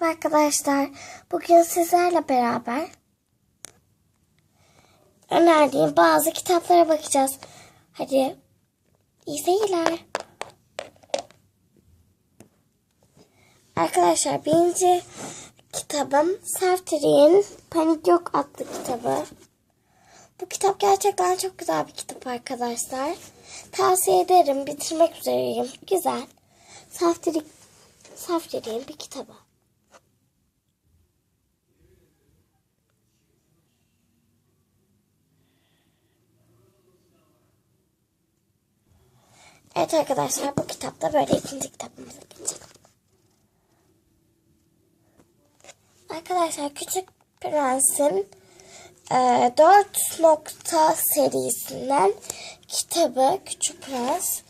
Merhaba arkadaşlar. Bugün sizlerle beraber önerdiğim bazı kitaplara bakacağız. Hadi iyi seyirler. Arkadaşlar birinci kitabım Saftir'in Panik Yok adlı kitabı. Bu kitap gerçekten çok güzel bir kitap arkadaşlar. Tavsiye ederim. Bitirmek üzereyim. Güzel. Saftir'in Saftir'in bir kitabı. Evet arkadaşlar bu kitapta böyle ikinci kitabımıza geçelim. Arkadaşlar Küçük Prens'in e, 4 nokta serisinden kitabı Küçük Prens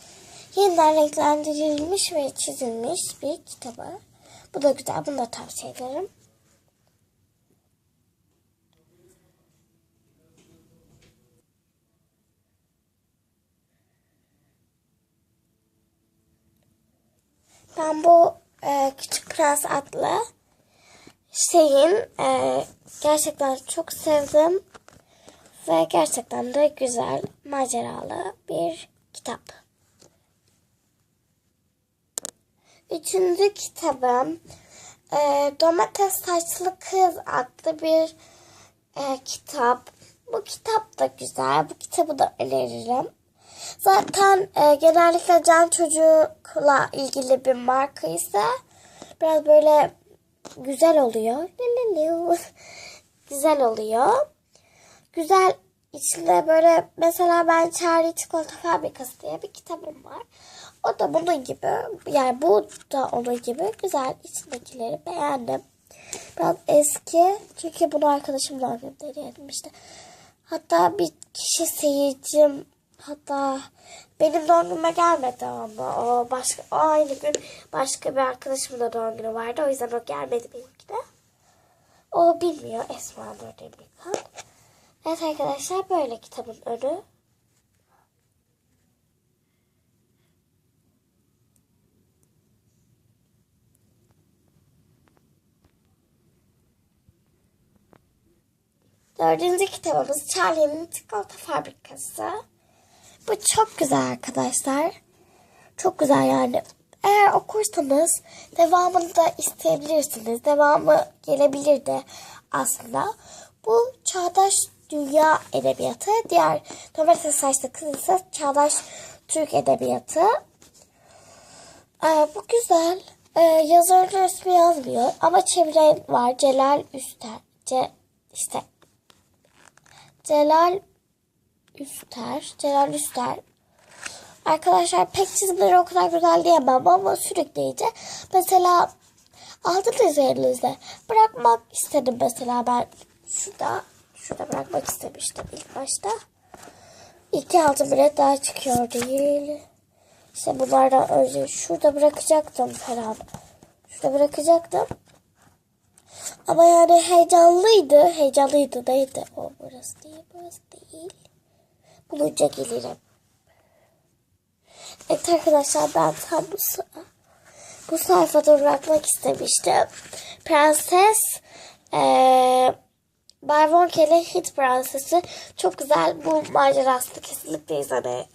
yeniden renklendirilmiş ve çizilmiş bir kitabı. Bu da güzel. Bunu da tavsiye ederim. Ben bu e, Küçük Prens adlı şeyin e, gerçekten çok sevdim ve gerçekten de güzel maceralı bir kitap. Üçüncü kitabım e, Domates Saçlı Kız adlı bir e, kitap. Bu kitap da güzel. Bu kitabı da öneririm. Zaten e, genellikle can çocukla ilgili bir marka ise biraz böyle güzel oluyor. güzel oluyor. Güzel içinde böyle mesela ben Charlie Çikolata Fabrikası diye bir kitabım var. O da bunun gibi yani bu da onun gibi güzel içindekileri beğendim. Biraz eski çünkü bunu arkadaşımla göndermişti. Hatta bir kişi seyircim hatta benim doğum günüme gelmedi ama o başka o aynı gün başka bir arkadaşımın da doğum günü vardı. O yüzden o gelmedi benimki de. O bilmiyor Esma Nur Demirkan. Evet arkadaşlar böyle kitabın önü. Dördüncü kitabımız Charlie'nin Çikolata Fabrikası. Bu çok güzel arkadaşlar. Çok güzel yani. Eğer okursanız devamını da isteyebilirsiniz. Devamı gelebilir de aslında. Bu çağdaş dünya edebiyatı. Diğer domates saçlı kız ise çağdaş Türk edebiyatı. Ee, bu güzel. Ee, yazarın ismi yazmıyor ama çeviren var. Celal Üster. Ce, işte Celal Üster. Celal Üster. Arkadaşlar pek çizimleri o kadar güzel diyemem ama sürükleyici. Mesela aldınız elinizde. Bırakmak istedim mesela ben şurada şurada bırakmak istemiştim ilk başta. İki altı bilet daha çıkıyor değil. İşte bunlardan önce şurada bırakacaktım falan. Şurada bırakacaktım. Ama yani heyecanlıydı. Heyecanlıydı neydi? O burası değil, burası değil. Bulunca gelirim. Evet arkadaşlar ben tam bu, bu sayfada bırakmak istemiştim. Prenses ee, Bay Wonkel'in Hit Prensesi çok güzel. Bu macerası kesinlikle izleme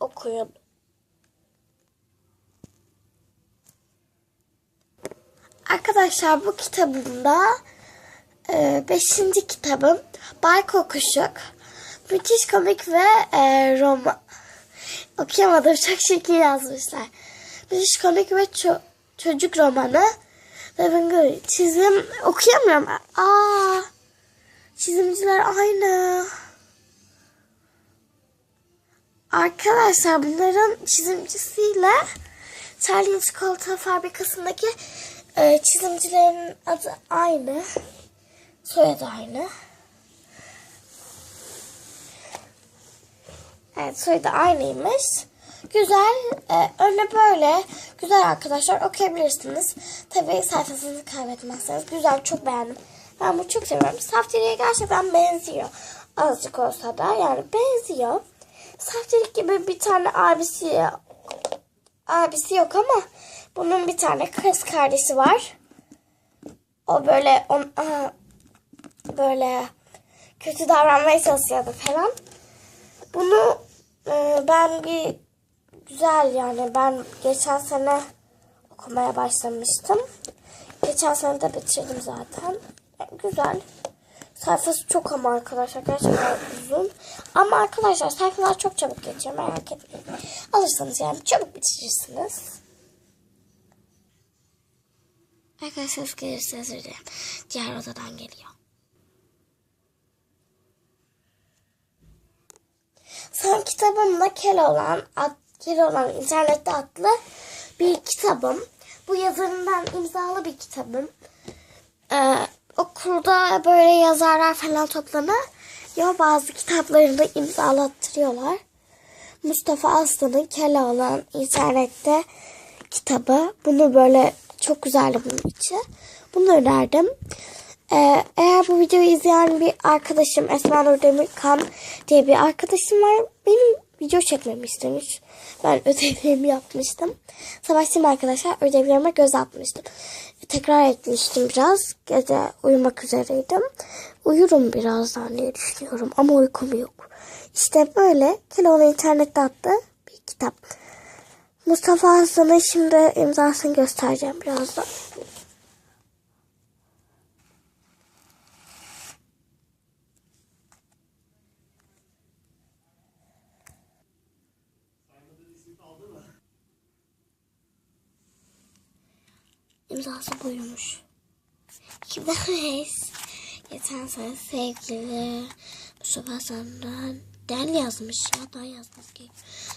okuyun. Arkadaşlar bu kitabımda e, beşinci kitabım Bay Kokuşuk. Müthiş komik ve e, roman. Okuyamadım çok şekil yazmışlar. Müthiş komik ve ço çocuk romanı. Ve ben çizim okuyamıyorum. Aa, çizimciler aynı. Arkadaşlar bunların çizimcisiyle Charlie Çikolata Fabrikası'ndaki ee, çizimcilerin adı aynı. Soyadı aynı. Evet soyadı aynıymış. Güzel. E, önü böyle. Güzel arkadaşlar okuyabilirsiniz. Tabii sayfasını kaybetmezseniz. Güzel çok beğendim. Ben bunu çok seviyorum. Saftiriye gerçekten benziyor. Azıcık olsa da yani benziyor. Saftirik gibi bir tane abisi abisi yok ama bunun bir tane kız kardeşi var. o böyle on, aha, böyle kötü davranmaya çalışıyordu falan. E, ben bir güzel yani ben geçen sene okumaya başlamıştım. Geçen sene de bitirdim zaten. Yani güzel. Sayfası çok ama arkadaşlar gerçekten uzun. Ama arkadaşlar sayfalar çok çabuk geçiyor merak etmeyin. Alırsanız yani çabuk bitirirsiniz. Arkadaşlar gelirse özür dilerim. Diğer odadan geliyor. Son kitabım da Keloğlan, ad, Keloğlan internette adlı bir kitabım. Bu yazarından imzalı bir kitabım. Ee, okulda böyle yazarlar falan toplanıyor. Bazı kitaplarını imzalattırıyorlar. Mustafa Aslan'ın Keloğlan internette kitabı. Bunu böyle çok güzeldi bunun içi. Bunu önerdim. Ee, eğer bu videoyu izleyen bir arkadaşım Esma Nur Demirkan diye bir arkadaşım var. Benim video çekmemi istemiş. Ben ödevlerimi yapmıştım. Savaştım arkadaşlar ödevlerime göz atmıştım. Tekrar etmiştim biraz. Gece uyumak üzereydim. Uyurum birazdan diye düşünüyorum ama uykum yok. İşte böyle Keloğlu internette attı bir kitap. Mustafa Aslan'ın şimdi imzasını göstereceğim birazdan. İmzası buymuş. Kibarız. Geçen sene sevgili Mustafa Sandan den yazmış ya daha yazması ki.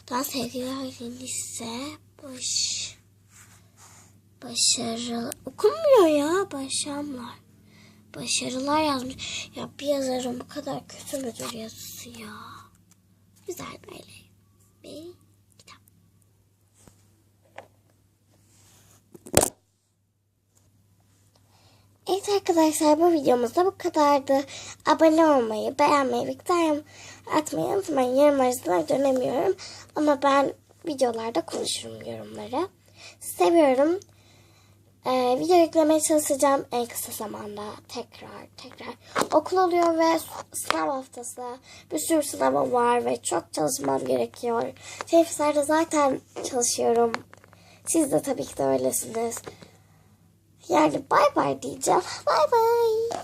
Daha sevgililer lise baş başarı okunmuyor ya başarılar. Başarılar yazmış. Ya bir yazarın bu kadar kötü müdür yazısı ya? Güzel böyle bir Evet arkadaşlar bu videomuzda bu kadardı. Abone olmayı, beğenmeyi yorum atmayı unutmayın. Yorum arasına dönemiyorum. Ama ben videolarda konuşurum yorumları. Seviyorum. Ee, video yüklemeye çalışacağım en kısa zamanda. Tekrar tekrar. Okul oluyor ve sınav haftası. Bir sürü sınavım var ve çok çalışmam gerekiyor. Teneffüslerde zaten çalışıyorum. Siz de tabii ki de öylesiniz. Yani bay bay diyeceğim. Bay bay.